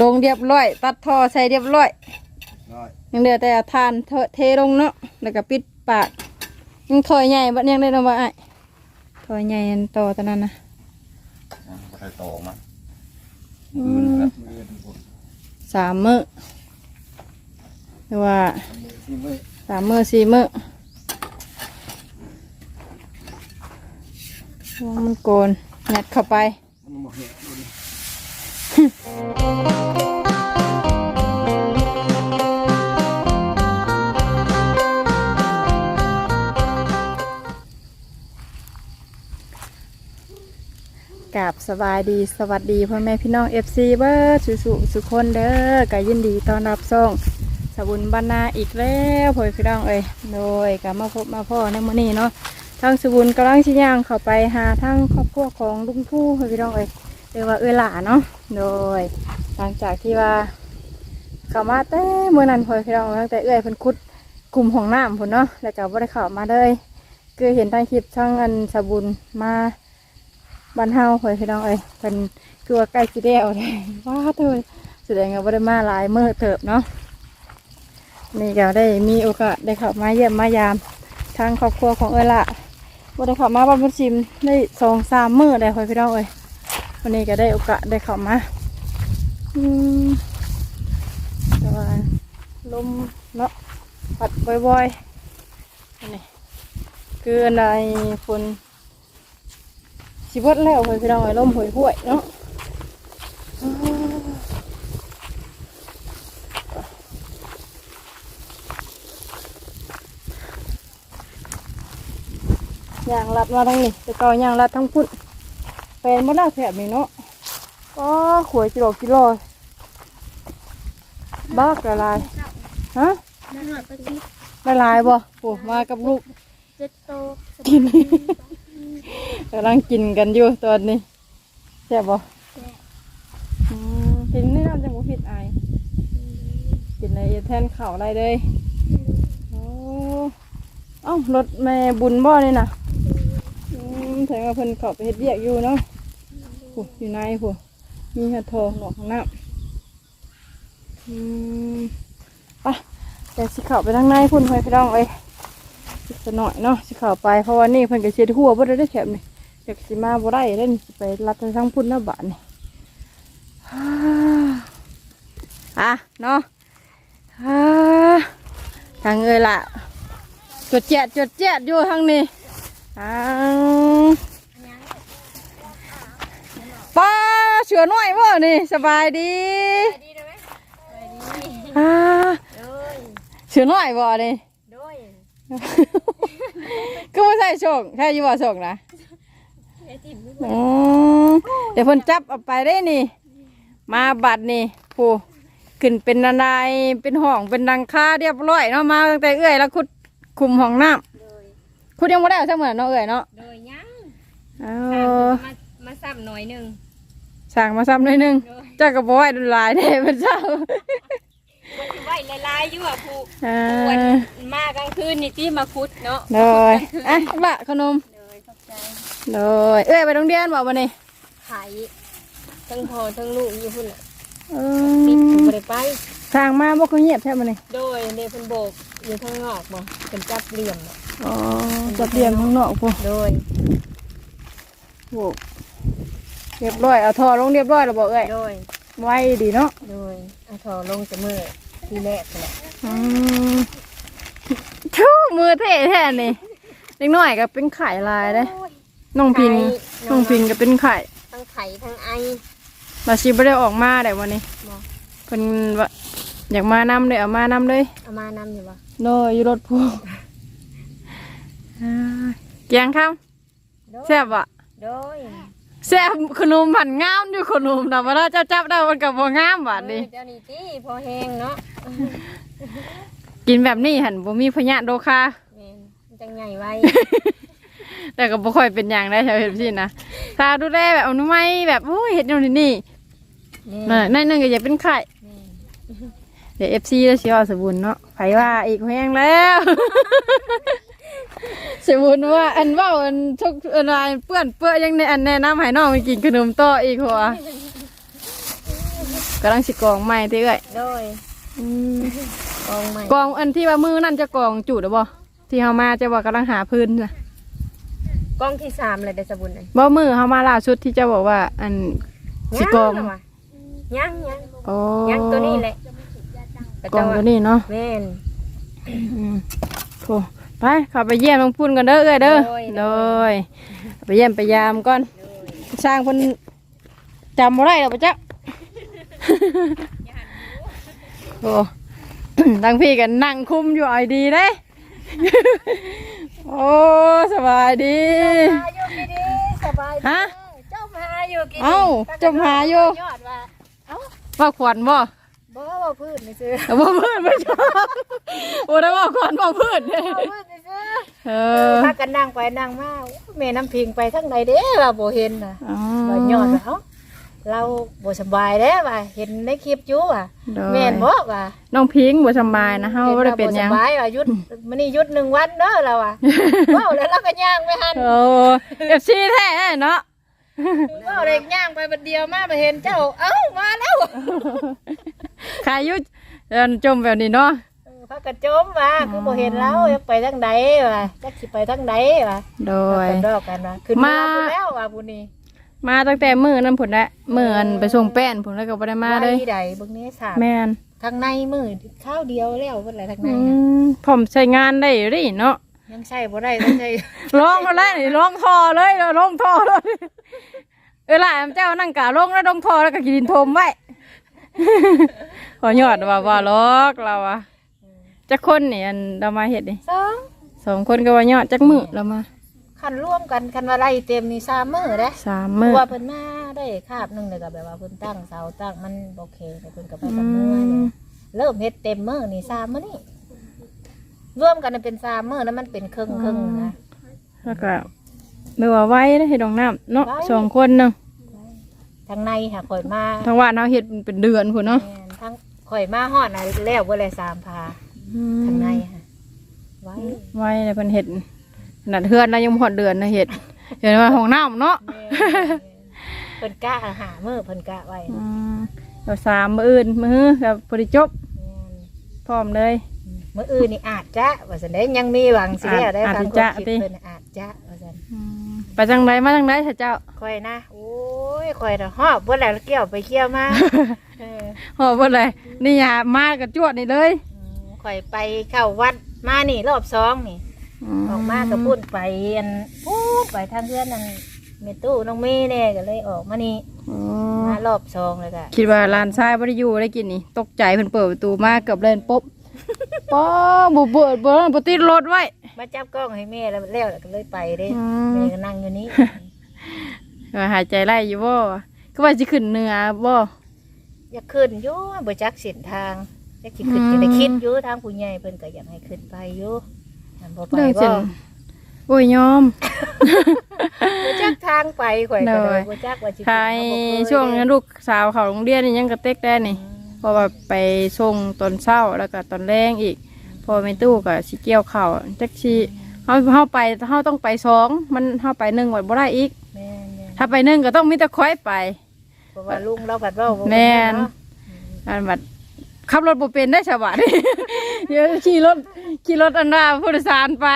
ลงเรียบร้อย ตัดท่อใส่เรียบร้อย ร้อยยังเหลือแต่ทานเทเทลงเนาะแล้วก็ปิดปากยังถอยใหญ่บัดยังได้เนาะว่าไอ้ถอยใหญ่อันต่อตอนนั้นนะอะบ่ได้ต่อมาอืมือมครับมือทุกคนสามมื้อหรือว่ามือที่มือสามมื้อสี่มื้อว่ามันโกนงัดเข้าไปมันบ่เห็นดูดิ กับสบายดีสวัสดีพ่อแม่พี่น้องเอฟซีเบิร์สุสุสุขคนเด้อก็ยินดีต้อนรับส่งสบุญบรรณาอีกแล้วพ่อพี่น้องเอ้ยโดยกับมาพบมาพ่อในมื้อนี้เนาะทางสบุญกำลังชิย่างเข้าไปหาทางครอบครัวของลุงผู้พ่อพี่น้องเอ้ย เรียกว่าเอ้ยหล่าเนาะโดย หลังจากที่ว่าเข้ามาแต่เมื่อนั้นพอพี่น้องตั้งแต่เอ้ยเพิ่นคุดกลุ่มของน้ำพุ่นเนาะแล้วก็บ่ได้เข้ามาเลยคือเห็นทางคลิปช่างอันสบุญมาบ้านเฮาเฮ้ยพี่น้องเอ้ยเป็นคือว่าใกล้สิได้เอาเลยว้าเถอะแสดงว่าบ่ได้มาหลายมื้อเติบเนาะนี่ก็ได้มีโอกาสได้เข้ามาเยี่ยมมายามทางครอบครัวของเอ้ยละบ่ได้เข้ามาบ้านพุ่นชิมได้สองสามมื้อได้เฮ้ยพี่น้องเอ้ย วันนี้ก็ได้โอกาสได้เข้ามาอืมแต่ว่าลมเนาะปัดบ่อยๆอันนี้คืออันใดฝนสิบดแล้วเฮ้ยพี่น้องไอ้ลมห่วยๆเนาะอย่างลัดมาทั้งนี้แต่ก็ย่างลัดทั้งพุ่น เป็นบ่ได้แถบนี้เนาะก็ขวยกิโลกิโลบ้ากละลายฮะนั่นหน่อยไปกินละลายบ่โอ้มากับลูกเจ็ดโตกินกำลังกินกันอยู่ตอนนี้แซ่บบ่อืมกินนี่น้ำจังบ่ผิดอายกินในแทนข้าวได้เลยโอ้เอ้ารถแม่บุญบ่นี่น่ะอืมแสดงว่าเพิ่นเข้าไปเฮ็ดเวียกอยู่เนาะ โอ้อยู่ในโหมีหัดทองหนอกข้างหน้าอืมไปแต่สิเข้าไปทางในพุ่นไว้พี่น้องเอ้ยจะหน่อยเนาะสิเข้าไปเพราะว่านี่เพิ่นก็เช็ดหัวบ่ได้ได้แถบนี่อยากสิมาบ่ได้เล่นไปรัดทางทั้งพุ่นแล้วบาดนี่ฮ่าอะเนาะฮ่าทางเอ้ยล่ะจดแจดจดแจดอยู่ทางนี้อ้าวป้า เชือน้อยบ่นี่สบายดีอ่าโดยเชือน้อยบ่นี่โดยก็ไม่ใช่โชคใช่อยี่บ่โชคนะไอติมอืมเดี๋ยวเพิ่นจับเอาไปได้นี่ มาบัดนี่ผู้ขึ้นเป็นนันไดเป็นห้องเป็นดังคาเรียบร้อยเนาะมาตั้งแต่เอื้อยแล้วคุดคุมห้องน้โดยำคุดยังไม่ได้เอาเสมือนเนาะเอื้อยเนาะโดยยังเอามามาซ้ำหน่อยหนึ่ง สั่งมาซ้ำหน่อยหนึงโดยเจ้าก็บอกให้ดูหลายเด้เพิ่นเจ้ามันสิไหวลายๆอยู่อะผู้อ่าปวดมากลางคืนนี่ที่มาคุดเนาะเลยอะละขนมโดยขอบใจเลยเอื้อยไปโรงเรียนบอกมานี่ไข่ทั้งพ่อทั้งลูกอยู่พุ่นน่ะเอติดอบ่ได้ไป ทางมาบอกเขาเงียบแท้มานี่โดยเดเพิ่นโบกอยู่ข้างนอกบ่เป็นจับเหลี่ยมน่ะอ๋อจับเรียนข้างนอกพวกโดยโอ้ เรียบร้อยเอาทอลงเรียบร้อยแล้วบอกเอ้ยโดย ไว้ดีเนาะโดยเอาทอลงจะมือทีแรกนั่นแหละอืมชูมือเท่แท้นี่เล็กน้อยก็เป็นไข่ลายเลยน้องพิง น้องพิงก็เป็นไข่ทั้งไข่ทั้งไอมาชิบไม่ได้ออกมาแต่วันนี้บ่ เพิ่นว่าอยากมานำเลยเอามานำเลยเอามานำอยู่บ่โนอยู่รถพ่วงอ่าเกียงคโดยำแซ่บอะโดย แซ่บขนมผันงามอยู่ขนมนะเวลาเจ้าจับได้มันกับบ่งามบาดนี้เออเจ้านี่ตีพอแห้งเนาะกินแบบนี้หันบ่มีพยาธิโดคาแม่นมันจังใหญ่ไว้ แต่ก็บ่ค่อยเป็นอย่างได้แถวเห็นพี่นะถ้าดูแลแบบเอาหนุ่ไม้แบบโอ้ยเห็ดโน่นนี่นี่แม่น่ะนั่นนึงก็อย่าเป็นไข่แม่เดี๋ยวเอฟซีแล้วสิว่าสบุนเนาะไผว่าอีกแห้งแล้ว สบุนว่าอันเว่าอันทุกอันอะไรเปื้อนเปื้อนยังในอันแนะนำให้น้องไปกินขนมต่ออีกหัวขกำลังสิกองใหม่ติเอ้ยโดยอืมกองใหม่กองอันที่ว่ามือนั่นจะกองจุดหรือบ่ที่เฮามาจะว่ากำลังหาพื้นน่ะกองที่สามเลยเดชบุญเลยบ่มือเฮามาล่าสุดที่จะบอกว่า อันสิกองยังเหรวะยังยังโอ้ยังตัวนี้แหละกองตัวนี้เนาะแม่น อืมโถ ไปเข้าไปเยี่ยมน้องพุ่นกันเด้อเอ้ยเด้อโดยโดยไปเยี่ยมไปยามก่อนสร้างเพิ่นจำบ่ได้ดอกปะจ๊ะโอ้ทางพี่กันนั่งคุมอยู่ไอดีเด้โอ้สบายดีมาอยู่กินดีสบายดีฮะเจ้ามาอยู่กินดีเอ้าเจ้ามาอยู่ยอดว่าเอ้าว่าขวัญบ่ บ่ว่าพื้นนี่ซื้อบ่พืชไม่ชอบโอ้ได้ว่าขวัญบ่พืชเด้เอาพื้นนี่ซื้อเอเอออพากันนั่งไปนั่งมาแม่น้ำพิงไปทั้งใดเด้ว่าบ่เห็นน่ะอ๋อว่ายอดว่าเอ้าเราบ่สบายเด้ว่าเห็นในคลิปอยู่ว่ะโดยแม่นบ่ว่าน้องพิงค์บ่สำบายนะเฮาบ่ได้เป็นหยังสบายว่าหยุดมื้อนี้หยุดหนึ่งวันเด้อเราอะว้าวแล้วเราก็ย่างไปหันโอ้เอฟซีแท้เนาะว้าวเลยย่างไปบัดเดียวมาไปเห็นเจ้า เอ้ามาแล้ว ขายอยุเดินจมแบบนี้เนาะเออพากันจมว่าคือบ่เห็นเราอยากไปทางใดว่าจักสิไปทางใดว่าโดย กันดอกกันว่าขึ้นมา มาแล้วว่าบุนี้มาตั้งแต่มื้อนั้นผลแล้วมื้ออันไปส่งแป้นผลแล้วก็บ่ได้มาเลยไใดเบิ่งนี้สามแม่นทางในมือข้าวเดียวแล้วเพิ่นอะไรทางในอืน่ะมผมใช้งานได้อยู่ดิเนาะยังใช่บ่ได้ต้องใช่ร้องมาแล้วนี่ร้องทอเลยร้องทอเลยเออล่ะเจ้านั่งกะร้องแล้วร้องทอแล้วก็กินดินทมไว้ ขอยอดว่าว่าลอกเราอะจักคนนี่อันเรามาเฮ็ดนี่สองสองคนก็ว่ายอดจักมื้อเรามาคันร่วมกันคันว่าไล่เต็มนี่3มื้อเด้สามเพมื้อราะว่าเพิ่นมาได้คาบหนึงเลยก็แบบว่าเพิ่นตั้งเสาตั้งมันโอเคแต่เพิ่นก็ไปอืกับมือมนี่เริ่มเฮ็ดเต็มมื้อนี่3มื้อนี่รวมกันเป็น3มื้อแล้วมันเป็นครึ่งครึ่งๆนะแล้วก็ไม่ว่าไว้ได้ให้ดองน้ำเนาะไว้สองคนเนาะ ทางในค่ะข่อยมาทางว่านเฮาเฮ็ดเป็นเดือนพุ่นเนาะแม่นทั้งข่อยมาฮอดน่ะแล้วบ่เลย3พาทางในค่ะไว้ไว้เลยเพิ่นเฮ็ดขนาดเฮือนแล้วยังบ่ฮอดเดือนนะเฮ็ดเห็นว่าห้องน้ำเนาะแม่เพิ่นกะหามื้อเพิ่นกะไว้อืมเดี๋ยวสามมื้ออื่นมื้อกับพอดีจบแม่นพร้อมเลย มื้ออื่นนี่อาจจะว่าซั่นเด้ยังมีหวังสิได้ได้อาจฟังจะความคิดติ เพิ่นอาจจะว่าซั่น อืม ไปจังไดมาจังไดเถอะเจ้าข่อยนะโอ้ยข่อยน่ะฮอบบ่แล้วเกี่ยวไปเกี่ยวมาเออโอ้บ่เลยนี่อย่ามากับจวดนี่เลยอืมข่อยไปเข้าวัดมานี่รอบสองนี่ออกมาก็พูดไปอันพูดไปทางเพื่อนนั่นเมตู้น้องเมย์เนี่ยก็เลยออกมานี่อ๋อมารอบสองเลยก็คิดว่าร้านชายบ่ได้อยู่ได้กินนี่ ตกใจเพิ่นเปิดประตูมาเกือบเล่นปุ๊บป้อบ่เปิดบ่บ่ติดรถไว้ มาจับกล้องให้แม่แล้วแล้วก็เลยไปเด้อืม แม่ก็นั่งอยู่นี่ ว่าหายใจไล่อยู่บ่ก็ว่าสิขึ้นเหนือบ่ อยากขึ้นอยู่บ่จักเส้นทางอยากสิขึ้นอืม จะได้คิดอยู่ทางผู้ใหญ่เพิ่นก็อยากให้ขึ้นไปอยู่อันบ่ไปเรื่องบ่เส้นโอ้ยยอม บ่จักทางไปข่อยก็โดเลย ยบ่จักว่าสิใครช่วงนั้นลูกสาวเขาโรงเรียนนี่ยังกระเต็กได้นี่เพราะว่าไปส่งตอนเช้าแล้วก็ตอนแรงอีก พอไม่ตู้ก็สิเกี่ยวเข่าวจักชีเฮาเฮาไปเฮาต้องไปสองมันเฮาไปหนึ่งวัดบ่ได้อีก แม่นถ้าไปหนึ่งก็ต้องมีแต่ค่อยไป ๆเพราะว่าลุงเราผัดเว้าบ่แม่นเนาะอันบัดขับรถบ่เป็นได้ชาวบ้านเดี๋ยวขี่รถขี่รถอันว่าผู้โดยสารไป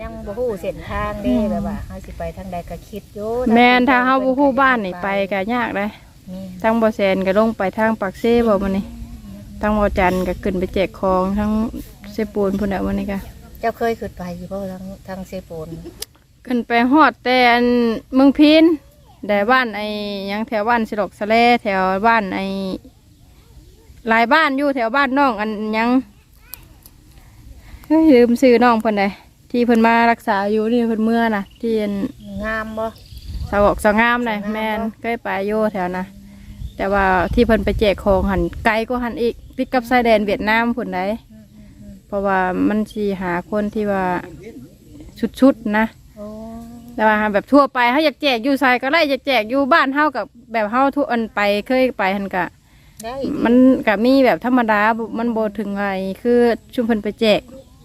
ยังบ่ฮู้เส้นทางเด้แบบว่าเฮาสิไปทางใดก็คิดอยู่แม่นถ้าเฮาบ่ฮู้บ้านนี่ไปก็ยากเลยแม่นทางบ่แซนก็ลงไปทางปากเซ่บ่มื้อนี้ ทางบ่จันทร์ก็ขึ้นไปแจกของทั้งเซปูนพุ่นน่ะมื้อนี้ก็เจ้าเคยขึ้นไปอยู่บ่ทางทางเซโปนขึ้นไปฮอดแต่อันเมืองพินแต่บ้านไอ้หยังแถวบ้านสิลกสะเลแถวบ้านไอ้หลายบ้านอยู่แถวบ้านน้องอันหยังเฮ้ยลืมซื้อน้องเพิ่นได้ที่เพิ่นมารักษาอยู่นี่เพิ่นเมื่อน่ะที่อัน งามบ่ สาวกสาวงามน่ะสาวงามแม่นเนาะเคยไปอยู่แถวน่ะแต่ว่าที่เพิ่นไปแจกของหันไกลก็หันอีก ติดกับชายแดนเวียดนามพุ่นได้เพราะว่ามันสิหาคนที่ว่าชุดๆนะ โอ้แต่ว่าแบบทั่วไปเขาอยากแจกอยู่ไซก็ได้อยากแจกอยู่บ้านเฮากับแบบเฮาทุกอันไปเคยไปหันกะ ได้มันกับมีแบบธรรมดาบ่มันโบถึงไงคือชุมเพิ่นไปแจก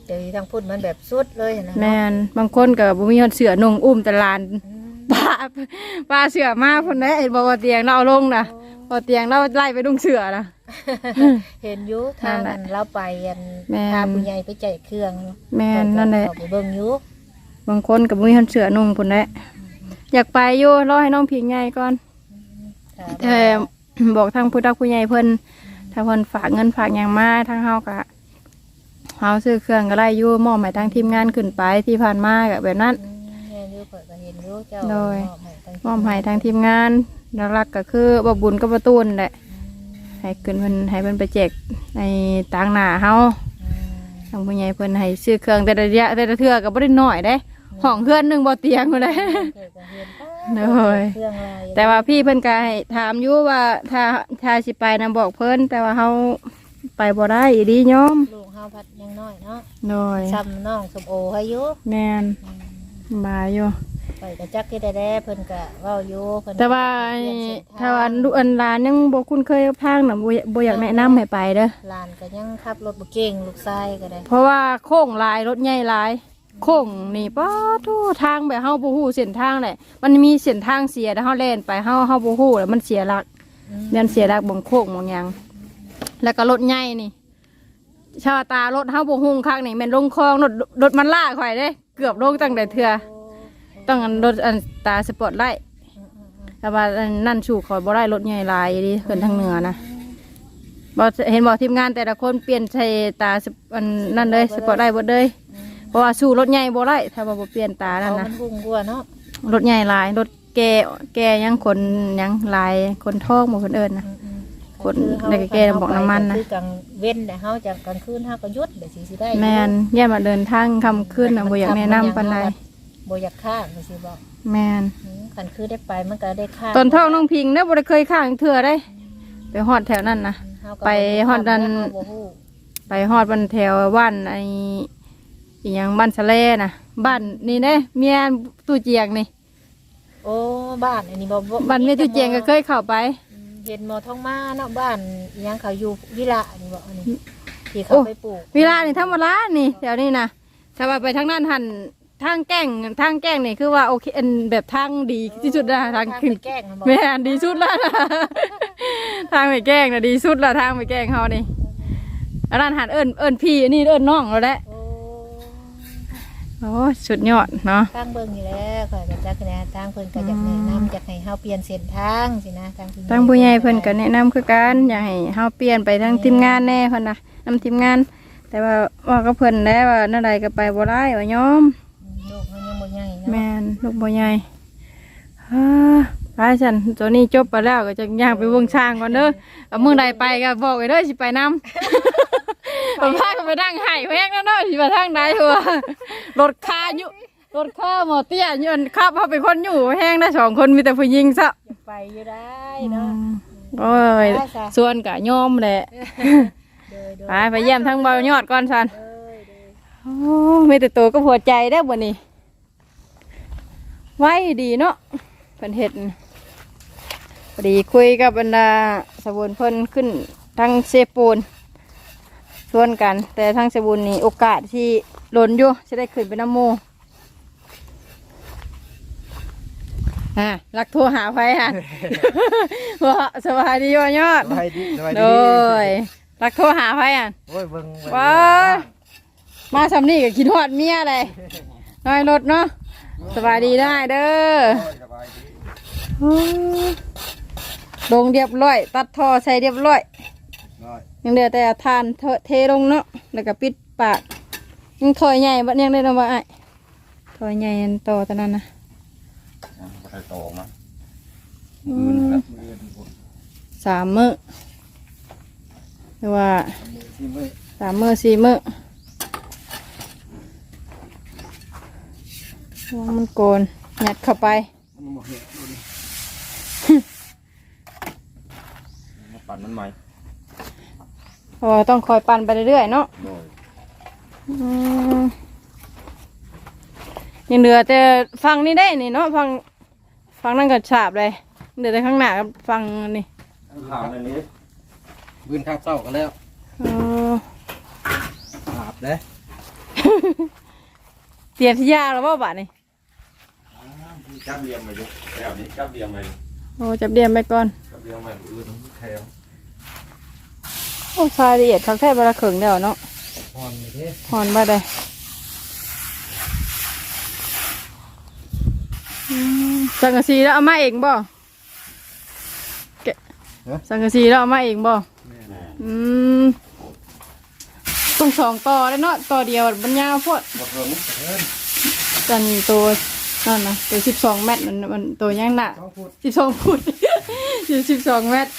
เดี๋ยวทางพุ่นมันแบบสุดเลยนะแม่นบางคนก็บ่มีฮอดเสือนุ่งอุ้มแต่ลานอืมป้าป้าเสือมากพุ่นได้บอกว่าเตียงเราเอาลงนะโอ้ พอเตียงเราไล่ไปดุงเสือนะ เห็นอยู่ทางนั่นั้นนแหละเราไปอันแม่น พาผู้ใหญ่ไปใจเครื่องแม่นนั่นแหละเข้าไปเบิ่งอยู่บางคนกับมือหันเสือนุ่งพุ่นแหละอยากไปอยู่รอให้น้องพิงใหญ่ก่อนถ้าแต่ บอกทางผู้ดักผู้ใหญ่เพิ่นถ้าเพิ่นฝากเงินฝากอย่างมาทางเฮากะเฮาซื้อเครื่องก็ได้อยู่มอบให้ทางทีมงานขึ้นไปที่ผ่านมาก็แบบนั้นอืมแม่นอยู่เปิดก็เห็นอยู่เจ้าโดย มอบให้ทางมอบให้ทางทีมงาน หลักๆก็คือบ่บุญกับประตูนแหละให้ขึ้นเพิ่นให้เพิ่นไปแจกในต่างหน้าเฮาอืมทางผู้ใหญ่เพิ่นให้ซื้อเครื่องแต่ละระยะแต่ละเทื่อก็บ่ได้น้อยเด้ห้องเครื่องหนึงบ่เตียงพุ่นเด้เกิดก็เห็นป้าโดยเครื่องลายแต่ว่าพี่เพิ่นก็ให้ถามอยู่ว่าถ้าถ้าสิไปนะบอกเพิ่นแต่ว่าเฮาไปบ่ได้อีดีโยมลูกเฮาพัดยังน้อยเนาะโดยซ้ำน้องสมโอให้อยู่แม่นมาอยู่ ไปกระจักที่ได้แด้เพิ่นก็เว้าอยู่เพิ่นแต่ว่าไอ้เปลี่ยนเส้นทงถ้าว่าลูกอันหลานยังบ่คุ้นเคยกับทางน่ะบ่อยบ่อยากแนะนำให้ไปเด้อหลานก็ยังขับรถบ่เก่งลูกชายก็ได้เพราะว่าโค้งหลายรถใหญ่หลายโค้งนี่ป้าทูทางแบบเฮาบ่ฮู้เส้นทางแหละมันมีเส้นทางเสียแต่เฮาแล่นไปเฮาเฮาบ่ฮู้แล้วมันเสียหลัก อืมเดินเสียหลักบางโค้งบางหยัง แล้วก็รถใหญ่นี่ ชาวตารถเฮาบ่ฮู้คักนี่แม่นลงคลองรถรถมันล่าข่อยเด้ เกือบลงตั้งแต่เทื่อ ต้องอันรถอันตาสปอร์ตไลท์แต่ว่าอันนั่นชูข่อยบ่ได้รถใหญ่หลายดิขึ้นทางเหนือนะบ่เห็นบ่ทีมงานแต่ละคนเปลี่ยนใช้ตาสปอันนั่นเลยสปอร์ตไลท์หมดเลยเพราะว่าสู้รถใหญ่บ่ได้ถ้าว่าบ่เปลี่ยนตานั่นเอานะ มันหุ่งกว่าเนาะรถใหญ่หลาย รถแก่แก่ยังคนยังหลายคนท้องบ่คนเอิ้นนะอืมอืมคนคือเฮาในแกงบอกน้ำมันนะ คือกลางเว้นแต่เฮาจากกลางคืนเฮาก็หยุดเดี๋ยวสิสิได้อยู่แม่นแย่มาเดินทางคำขึ้นน่ะบ่อยากแนะนำปานใด บ่อยากข้างสิบอกแม่นอืมคันคือได้ไปมันก็ได้ข้างตอนท้องน้องพิงเด้อบ่ได้เคยข้างเถื่อได้ ไปฮอดแถวนั้นนะเฮาก็ไปฮอดดันเฮาบ่ฮู้ไปฮอดบันแถวบ้านไอ้อีหยังบ้านสะเลน่ะบ้านนี่เด้เมียตู้เจียงนี่ โอ้บ้านอันนี้บ่บ่บ้านเมียตู้เจียงก็เคยเข้าไปอืมเห็นหมอทองมาเนาะบ้านอิหยังเขาอยู่วิละนี่บ่อันนี้ที่เขาโอ้ไปปลูกเวลานี่ธรรมดานี่แถวนี้นะถ้าว่าไปทางนั้นหัน ทางแก้งทางแก้งนี่คือว่าโอเคอันแบบทางดีที่สุดนะทางทางขึ้นไปแกล้งมันบ่แม่นดีสุดแล้วนะทางไปแกล้งนะดีสุดแล้วทางไปแกล้งเขานี่อันนั้นหันเอิญเอิญพี่อันนี่เอิญน้องแล้วแหละโอ้โอ้สุดยอดเนาะทางเบิ่งนี่แหละข่อยก็จักแหน่ทางเพิ่นก็อยากแนะนำอยากให้เฮาเปลี่ยนเส้นทางสินะทางผู้ทางผู้ใหญ่เพิ่นก็แนะนำคือกันอยากให้เฮาเปลี่ยนไปทางทีมงานแน่เพิ่นนะนำทีมงาน แต่ว่าว่าก็เพิ่นแล้วว่านั่นใดก็ไปบ่ได้ว่ายอมลูกมันยังบ่ ใหญ่เนาะแม่นลูกบ่ใหญ่ฮ่าไปฉันตัวนี้จบไปแล้วก็จะย่างไปเบิ่งช้างก่อนเด้อเอามื้อใดไปก็บอกไว้เด้อสิไปนำผมพากันไปนั่งไห้แพงแล้วเนาะสิไปทางใดหัวรถคาอยู่รถคาหมอเตี้ยยืนขับเขาเป็นคนอยู่แห้งได้สองคนมีแต่ผู้หญิงซะอยากไปอยู่ได้เนาะ โอ้ยได้จ้ะ ส่วนกะยอมแหละโดยโดยไปไปเยี่ยมทั้งเบายอดก่อนสันเอ้ยโดยโอ้มีแต่ตัวก็หัวใจได้อบ่นี้ ไว้ดีเนาะเพิ่นเห็ดพอดีคุยกับบรรดาสบุนเพิ่นขึ้นทางเซปูนชวนกัน แต่ทางเซบุนนี่โอกาสที่หล่นอยู่จะได้ขึ้นไปน้ำโมอะรักโทรหาไฟฮะว่าสบายดีว่ายอดสบายดีสบายโดดียรักโทรหาไฟอะโอ้ยเบิ่งเบิ่งว้ามาสำนี่กับกินหอดเมียเลยน้อยรถเนาะ สบายดีได้เด้อโอ้ยสบายดีอืมลงเรียบร้อย ตัดท่อใส่เรียบร้อยน้อยยังเหลือแต่ทานเทเทลงเนาะแล้วก็ปิดปากยังถอยใหญ่บัดยังได้ลงมาไอ้ถอยใหญ่อันโตตอนนั้นนะยังบ่ได้ต่อมาอือื่นมครับอื่นพุ่นสามมื้อหรือว่าที่ไม่สามมื้อสี่มื้อ วางมันโกนยัดเข้าไปมันบ่เห็นดูดิมาปั่นมันใหม่เพราะว่าต้องคอยปั่นไปเรื่อยๆเนาะโดยอืมยังเหลือแต่ฟังนี่ได้นี่เนาะฟังฟังนั่นก็ฉาบเลยเหลือแต่ข้างหน้ากับฟังนี่ทางอันนี้บืนข้าวเศร้ากันแล้วเอออาบเลยเตรียมที่ยาแล้วว่าบาทนี่ จับเรียมมาอยู่แถวนี้จับเรียมมาอยู่อโอ้จับเดียมไปก่อนกับเรียงแบบอื่นแถมโอ้ชายละเอียดคักแท้บละเขิงเดียวเนาะพรนี่เด้หอนบ่ได้อืมสังกะสีแล้วเอามาเองบ่แกะสังกะสีแล้วเอามาเองบ่อืมต้องสองต่อเลยเนาะต่อเดียวมันยาวโพดบดเถิงจันตัว นั่นนะตัวสิบสองเมตรมันมันตัวยังหนักต้องพูดสิบสองฟุตอยู่สิบสองเมตร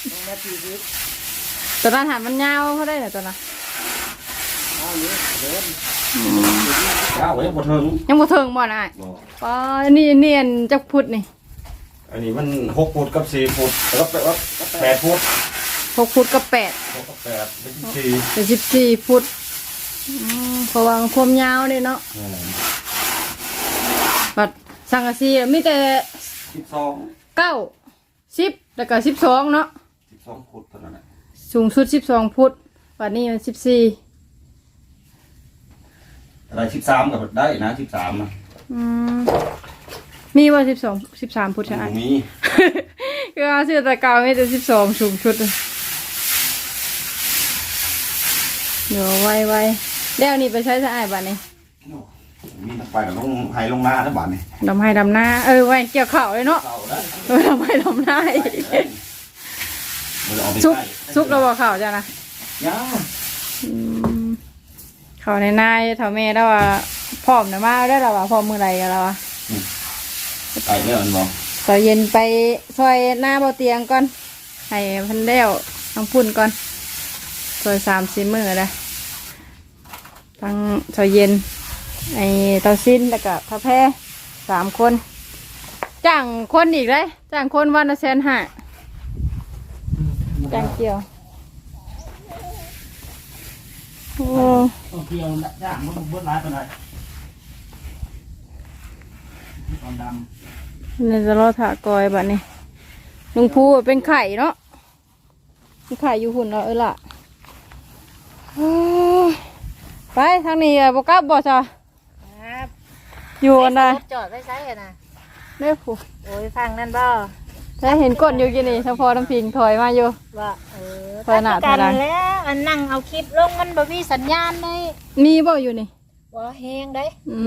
ตัวนั้นหันมันยาวเขาได้เหรอตัวน่ะอ้าวยังบดเถิงยังบ่เทิงบ่น่ะบ่ป้านี่เนียนจักพุทธนี่ อันนี้มันหกฟุตกับสี่ฟุตแล้วก็แปดแปดฟุตหกฟุตกับแปดหกกับแปดเป็นสี่เป็นสิบสี่ฟุตอืมเพราะว่าความยาวเลยเนาะอืมบัด สังกะสีมีแต่สิบสองเก้าสิบแล้วก็สิบสองเนาะสิบสองฟุตเท่านั้นแหละสูงสุดสิบสองฟุตบัดนี้มันสิบสี่อะไรสิบสามกับได้นะสิบสามนะอืมมีว่าสิบสองสิบสามฟุตใช่ไหม มีก็เอาเสื้อตะกาวไม่แต่สิบสองสูงชุดเลยเดี๋ยวไวไวแล้วนี่ไปใช้สะอาดบ้านนี่ มีไปกับลงไฮลงหน้าทั้งบ้านนี่ดำให้ดำหน้า เออไว้เกี่ยวข่าวเลยเนาะเก่าแล้วเออดำให้ดำหน้าอีกมันจะออกไปซุกใต้ซุกเราบอกข่าวจ้ะนะยาอืมข่าวในนายเถ่าแม่แล้วว่าพร้อมนะมาได้แล้วว่าพร้อมมือไรกันแล้ววะไปเนี่ยมันบอกตอนเย็นไปซอยหน้าเบาเตียงก่อนให้พันเดียวทั้งพุ่นก่อนซอยสามสี่มือเลยทั้งซอยเย็น ไอ้เตาซินแล้วก็พระแพรสามคนจ้างคนอีกเลยจ้างคนวันละแสนห้าจ้างเกี่ยวโอ้ต้องเกี่ยวย่างมันเบิ้ลร้ายปานใดตอนดนี่จะรอถากอยบัดนี้ลุงพูเป็นไข่เนาะเป็นไข่อยู่หุ่นเนาะเออล่ะเฮ้ยไปทางนี้บกลับบ่จ้ะ ครับอยู่อันใดจอดไว้ใช้อะนะเด้อผู้โอ้ยฟังนั่นบ่ได้เห็นก้นอยู่กินนี่ทั้งพอทั้งพิงถอยมาอยู่ ว่าเออเปิดหน้ากันเปิดหลังแล้วอันนั่งเอาคลิปลงมันบ่มีสัญญาณเลยมีบ่อยู่นี่ บ่แฮงได้อื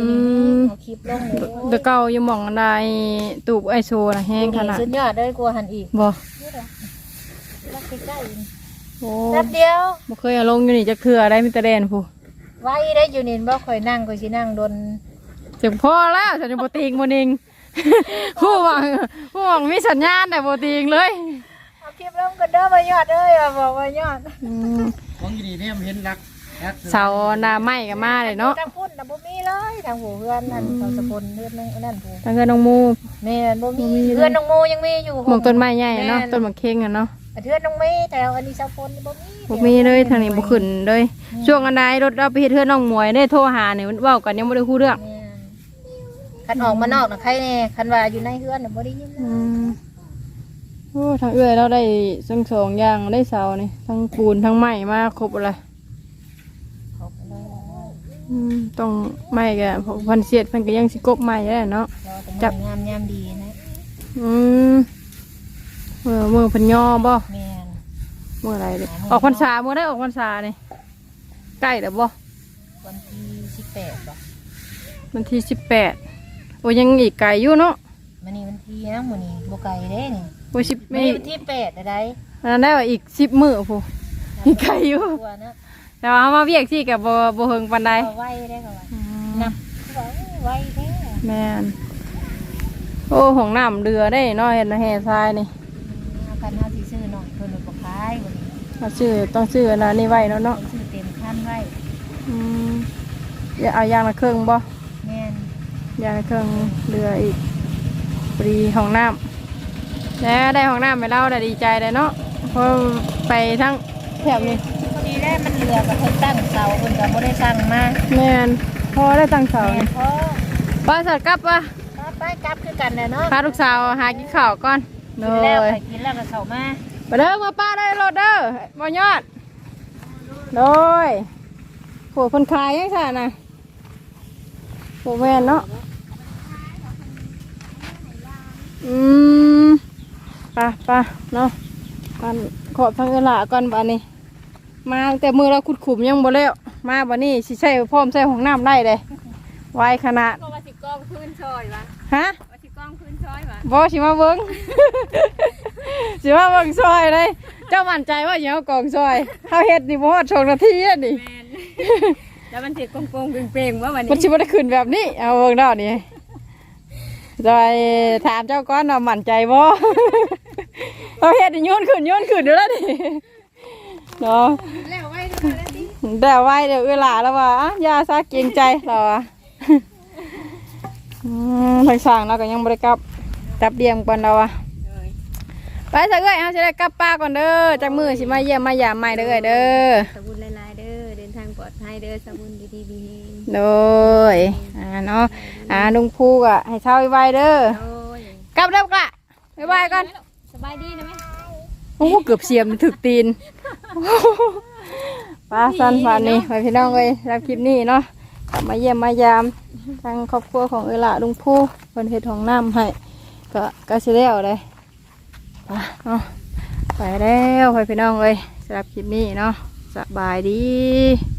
ม เอาคลิปลงโอ้ยเดยวเก่าอยู่หมองอันใดตูบไอโซนะแห้งขนาดสุดยอดเลยกลัวหันอีกบ่นี่แหละรักใกล้ๆนี่โอ้แป๊บเดียวบ่เคยเอาลงอยู่นี่จะเคือได้มีแต่แดนผู้ ไว้ได้อยู่นี่บ่ค่อยนั่งก็สินั่งดนจังพอแล้วฉันจะบ่ติงบ่นิงผู้หวังผู้หวังมีสัญญาณแต่บ่ติงเลยเอาคลิปลงก็เด้อบ่ยอดเอ้ยว่าบอกว่ายอดอืมำของอยู่นี่เนี่ยมันเห็นรักรักเสาหน้าไม้ก็มาเลยเนาะทางพุ่นน่ะบ่มีเลยทางหูเพื่อนนั่นเขาสกุลเพื่อนนั่นนั่นผู้ทางเงินน้องมูแม่นบ่มีบ่มีเลยเพื่อนน้องโมยังมีอยู่หมองต้นไม้ใหญ่อะเนาะแม่ต้นมะเข่งอะเนาะ เพื่อนน้องเมย์แต่อันนี้สาวพลนี่บ่มีบ่มีเลยทางนี้บ่ขึ้นเลย ช่วงอันใดรถเราไปเฮ็ดเทือนน้องหมวยได้โทรหานี่มันเว้ากันยังบ่ได้ฮู้เรื่องแม่นคันออกมานอกน่ะใครแน่คันว่าอยู่ในเฮือนน่ะบ่ได้ยินเลยอืมโอ้ทางเอื้อยเราได้ทั้งสองอย่างได้เสานี่ทั้งปูนทั้งไม้มาครบอะไรเขาก็เลยอืมต้องไม้ก็เพราะพันเสียดเพิ่นก็ยังสิกบไม้ได้เนาะรอแต่จับงามยามดีนะ อืม เมื่อเมื่อเพันย่อบ่แม่น เมื่อไรเด้ออกพรรษาเมื่อได้ออกพรรษานี่ใกล้แล้วบ่วันที่18บ่วันที่สิบแปดโอ้ยังอีกไกลอยู่เนาะมื้อนี้วันที่นะมื้อนี้บ่ไกลเด้นี่โอ้สิบมื้อไม่นี้วันที่8ได้ได้อันนั้นได้ว่าอีกสิบมื้อผู้อีกไกลอยู่ กลัวนะแต่ว่าเอามาเวียกที่กับบ่บ่เฮิงปานใดเอาไว้ได้ก็ว่าอืมนับว่าไว้แท้แม่นโอ้ของน้ำเรือได้เนาะเห็นแห่ทรายนี่เอา คันเฮาสิซื้อหน่อยเพิ่นบ่ขายวันนี้เราชื่อต้องชื่ออันนั้นนี่ไว้เนาะเนาะเพิ่นซื้อเต็มคันไว้อืมอย่าเอายางละเครื่องบ่แม่นยางละเครื่องเรืออีกปรีห้องน้ำแล้วได้ห้องน้ำไปเล่าได้ดีใจเลยเนาะเพราะไปทั้งแถบนี้พอดีได้มันเหลือกับเพิ่นตั้งเสาเพิ่นก็บ่ได้สั่งมาแม่นพอได้ตั้งเสาแม่นี่นพอป้าสัตว์กลับวะก็ไปกลับคือกันแหละเนาะ พาลูกสาวหากินข้าวก่อน เลกินแล้วยไปกินแล้วก็เข้ามาไปเด้อมาป้าได้รถเด้อมอยอด โดยโหคนขายยังไงนะโหแม่นเนาะ อืมไปไปเนาะกันขอบทางเวลาก่อนบัดนี้ มาตั้งแต่มือเราขุดขุมยังบ่แล้ว มาบัดนี้สิใช้พร้อมใช้ของน้ำได้เลยไวขนาด ก็ว่าสิกล้องพื้นซอยวะฮะว่าสิก บอสิมาเบิ้งสิมาเบิ้งซอยเลยเจ้ามั่นใจว่าอย่าเอากล่องซอยเขาเฮ็ดนี่บ่ฮอดสองนาทีแล้วนี่แมนแล้วมันสิโกงๆเปล่งๆว่าวันมันนี้สิบ่ได้ขึ้นแบบนี้เอาเบิ่งดอกนี่จอยถามเจ้าก้อนว่ามั่นใจบ่เขาเฮ็ดนี่โยนขึ้นโยนขึ้นอยู่แล้วนี่เนาะแล้วไว้ดูแล้วดิเดี๋ยวไว้เดี๋ยวเวลาแล้วว่าอะอยาซะเกรงใจเราอะอืมทางสร้างเราก็ยังบ่ได้กลับ จับเดียมก่อนเราอะไปซะเอ้ยเอาสิได้กลับป้าก่อนเด้อจากมือสิมาเยี่ยมมายามใหม่เด้อเอ้ยเด้อสบุญหลายๆเด้อเดินทางปลอดภัยเด้อสบุญดีๆดีโดยอ่าเนาะอ่าลุงพูก็ให้เช้าไวๆเด้อโอ้ยกลับแล้วกละบ๊ายบายก่อนสบายดีนะแม่โอ้เกือบเสียมถึกตีนป้าสันฝันนี่ไปพี่น้องเอ้ยรับคลิปนี้เนาะกลับมาเยี่ยมมายามทางครอบครัวของเอหละลุงพูเพิ่นเฮ็ดห้องน้ำให้ ก็ก็สิแล้วเลยไปเนาะไปแล้วไปพี่น้องเลยสำหรับคลิปนี้เนาะสบายดี